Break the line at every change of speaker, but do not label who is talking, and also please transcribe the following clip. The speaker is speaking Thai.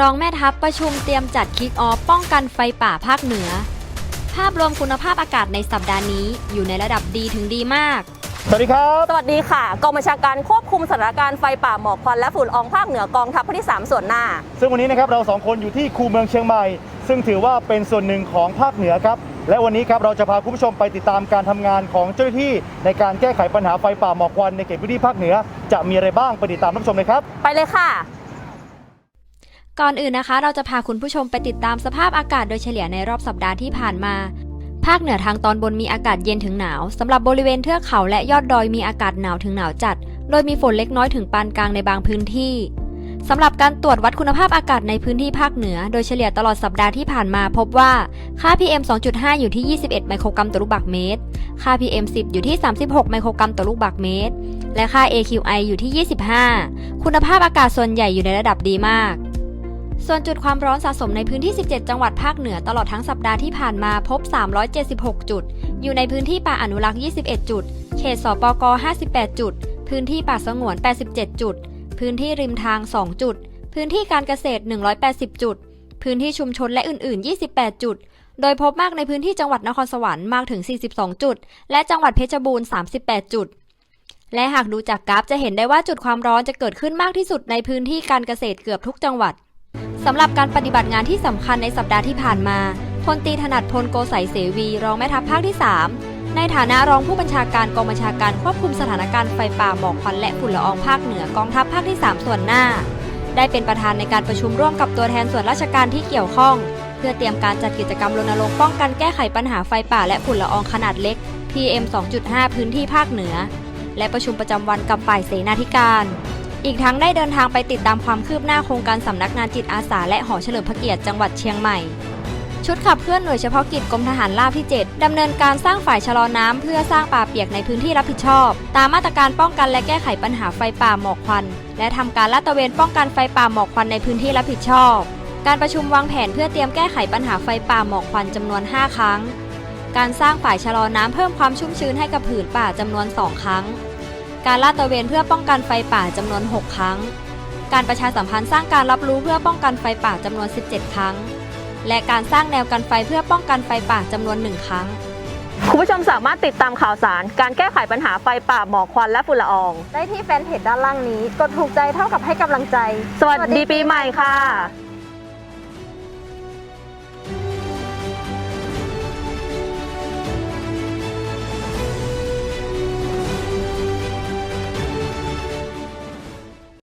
รองแม่ทัพประชุมเตรียมจัดคิกออฟป้องกันไฟป่าภาคเหนือ ภาพรวมคุณภาพอากาศในสัปดาห์นี้อยู่ในระดับดีถึงดีมาก
สวัสดีครับ
สวัสดีค่ะ กองบัญชาการควบคุมสถานการณ์ไฟป่าหมอกควันและฝุ่นละอองภาคเหนือกองทัพภาคที่ 3 ส่วนหน้า
ซึ่งวันนี้นะครับเราสองคนอยู่ที่คูเมืองเชียงใหม่ ซึ่งถือว่าเป็นส่วนหนึ่งของภาคเหนือครับ และวันนี้ครับเราจะพาคุณผู้ชมไปติดตามการทำงานของเจ้าหน้าที่ ในการแก้ไขปัญหาไฟป่าหมอกควันในเขตพื้นที่ภาคเหนือ จะมีอะไรบ้างไปติดตามรับชมเลยครับ
ไปเลยค่ะ
ก่อนอื่นนะคะ เราจะพาคุณผู้ชมไปติดตามสภาพอากาศโดยเฉลี่ยในรอบสัปดาห์ที่ผ่านมา ภาคเหนือทางตอนบนมีอากาศเย็นถึงหนาวสำหรับบริเวณเทือกเขาและยอดดอยมีอากาศหนาวถึงหนาวจัด โดยมีฝนเล็กน้อยถึงปานกลางในบางพื้นที่สำหรับการตรวจวัดคุณภาพอากาศในพื้นที่ภาคเหนือ โดยเฉลี่ยตลอดสัปดาห์ที่ผ่านมาพบว่า ค่า PM 2.5 อยู่ที่ 21 ไมโครกรัมต่อลูกบาศก์เมตร ค่า PM 10 อยู่ที่ 36 ไมโครกรัมต่อลูกบาศก์เมตร และค่า AQI อยู่ที่ 25 คุณภาพอากาศส่วนใหญ่อยู่ในระดับดีมาก ส่วนจุดความร้อนสะสมในพื้นที่ 17 จังหวัดภาคเหนือตลอดทั้งสัปดาห์ที่ผ่านมาพบ 376 จุด อยู่ในพื้นที่ป่าอนุรักษ์ 21 จุด เขตสปก 58 จุด พื้นที่ป่าสงวน 87 จุด พื้นที่ริมทาง 2 จุด พื้นที่การเกษตร 180 จุด พื้นที่ชุมชนและอื่น ๆ 28 จุด โดยพบมากในพื้นที่จังหวัดนครสวรรค์มากถึง 42 จุด และจังหวัดเพชรบูรณ์ 38 จุดและหากดูจากกราฟจะเห็นได้ว่าจุดความร้อนจะเกิดขึ้นมากที่สุดในพื้นที่การเกษตรเกือบทุกจังหวัด สำหรับการปฏิบัติงานที่สำคัญในสัปดาห์ที่ผ่านมาพลตีถนัดพลโกไสเสวี รองแม่ทัพภาคที่ 3 ในฐานะรองผู้บัญชาการกองบัญชาการควบคุมสถานการณ์ไฟป่าหมอกควันและฝุ่นละอองภาคเหนือกองทัพภาคที่ 3 ส่วนหน้า ได้เป็นประธานในการประชุมร่วมกับตัวแทนส่วนราชการที่เกี่ยวข้อง เพื่อเตรียมการจัดกิจกรรมรณรงค์ป้องกันแก้ไขปัญหาไฟป่าและฝุ่นละอองขนาดเล็ก PM 2.5 พื้นที่ภาคเหนือ และประชุมประจำวันกับฝ่ายเสนาธิการ อีกทั้งได้เดินทางไปติดตามความคืบหน้าโครงการสำนักงานจิตอาสาและหอเฉลิมพระเกียรติจังหวัดเชียงใหม่ ชุดขับเคลื่อนหน่วยเฉพาะกิจกรมทหารราบที่ 7 ดำเนินการสร้างฝ่ายชะลอน้ำเพื่อสร้างป่าเปียกในพื้นที่รับผิดชอบ ตามมาตรการป้องกันและแก้ไขปัญหาไฟป่าหมอกควัน และทำการลาดตระเวนป้องกันไฟป่าหมอกควันในพื้นที่รับผิดชอบ การประชุมวางแผนเพื่อเตรียมแก้ไขปัญหาไฟป่าหมอกควันจำนวน 5 ครั้ง การสร้างฝ่ายชะลอน้ำเพิ่มความชุ่มชื้นให้กับผืนป่าจำนวน 2 ครั้ง การลาดตระเวนเพื่อป้องกันไฟป่าจำนวน 6 ครั้ง การประชาสัมพันธ์สร้างการรับรู้เพื่อป้องกันไฟป่าจำนวน 17 ครั้ง และการสร้างแนวกันไฟเพื่อป้องกันไฟป่าจำนวนหนึ่งครั้ง
คุณผู้ชมสามารถติดตามข่าวสาร การแก้ไขปัญหาไฟป่าหมอกควันและฝุ่นละออง
ได้ที่แฟนเพจด้านล่างนี้ กดถูกใจเท่ากับให้กำลังใจ
สวัสดีปีใหม่ค่ะ